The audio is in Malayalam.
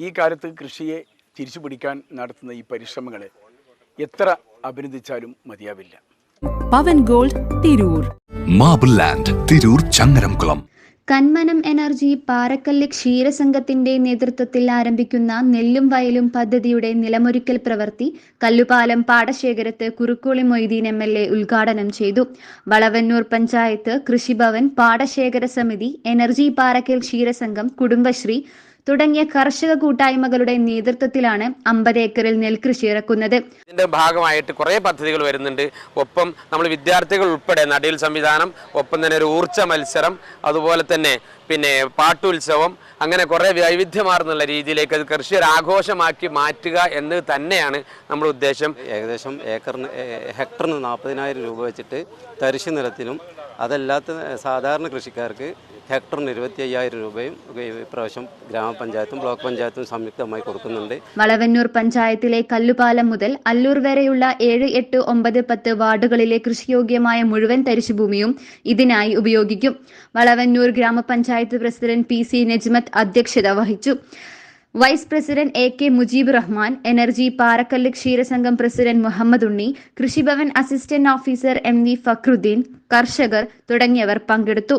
ഈ കാലത്ത് കൃഷിയെ തിരിച്ചു പിടിക്കാൻ നടത്തുന്ന ഈ പരിശ്രമങ്ങളെ എത്ര അഭിനന്ദിച്ചാലും മതിയാവില്ല. Pavan gold Tirur. Marble land Tirur Changaramkulam. Kanmanam energy Parakkallu ക്ഷീരസംഘത്തിന്റെ നേതൃത്വത്തിൽ ആരംഭിക്കുന്ന നെല്ലും വയലും പദ്ധതിയുടെ നിലമൊരുക്കൽ പ്രവൃത്തി Kallupalam പാടശേഖരത്ത് Kurukkoli Moideen M L A ഉദ്ഘാടനം ചെയ്തു. വളവന്നൂർ പഞ്ചായത്ത് കൃഷിഭവൻ പാടശേഖര സമിതി എനർജി പാറക്കൽ ക്ഷീരസംഘം കുടുംബശ്രീ തുടങ്ങിയ കർഷക കൂട്ടായ്മകളുടെ നേതൃത്വത്തിലാണ് അമ്പത് ഏക്കറിൽ നെൽകൃഷി ഇറക്കുന്നത്. ഇതിന്റെ ഭാഗമായിട്ട് കുറേ പദ്ധതികൾ വരുന്നുണ്ട്. ഒപ്പം നമ്മൾ വിദ്യാർത്ഥികൾ ഉൾപ്പെടെ നടീൽ സംവിധാനം ഒപ്പം തന്നെ ഒരു ഊർജ മത്സരം അതുപോലെ തന്നെ പിന്നെ പാട്ടുത്സവം അങ്ങനെ കുറേ വൈവിധ്യമാർന്നുള്ള രീതിയിലേക്ക് അത് കൃഷി ഒരു ആഘോഷമാക്കി മാറ്റുക എന്നത് തന്നെയാണ് നമ്മുടെ ഉദ്ദേശം. ഏകദേശം ഏക്കറിന് ഹെക്ടറിന് നാൽപ്പതിനായിരം രൂപ വെച്ചിട്ട് തരിശു നിലത്തിനും അതല്ലാത്ത സാധാരണ കൃഷിക്കാർക്ക് ഹെക്ടറിന് ഇരുപത്തി അയ്യായിരം രൂപയും ഈ പ്രാവശ്യം ഗ്രാമപഞ്ചായത്തും ബ്ലോക്ക് പഞ്ചായത്തും സംയുക്തമായി കൊടുക്കുന്നുണ്ട്. വളവന്നൂർ പഞ്ചായത്തിലെ കല്ലുപാലം മുതൽ അല്ലൂർ വരെയുള്ള ഏഴ് എട്ട് ഒമ്പത് പത്ത് വാർഡുകളിലെ കൃഷിയോഗ്യമായ മുഴുവൻ തരിശുഭൂമിയും ഇതിനായി ഉപയോഗിക്കും. വളവന്നൂർ ഗ്രാമപഞ്ചായത്ത് പ്രസിഡന്റ് പി സി നജ്മത്ത് അധ്യക്ഷത വഹിച്ചു. Vice president A K Mujeeb Rahman energy Parakkallu ക്ഷീരസംഘം president Muhammad Unni Krishibhavan assistant officer M V Fakhruddin കർഷകർ തുടങ്ങിയവർ പങ്കെടുത്തു.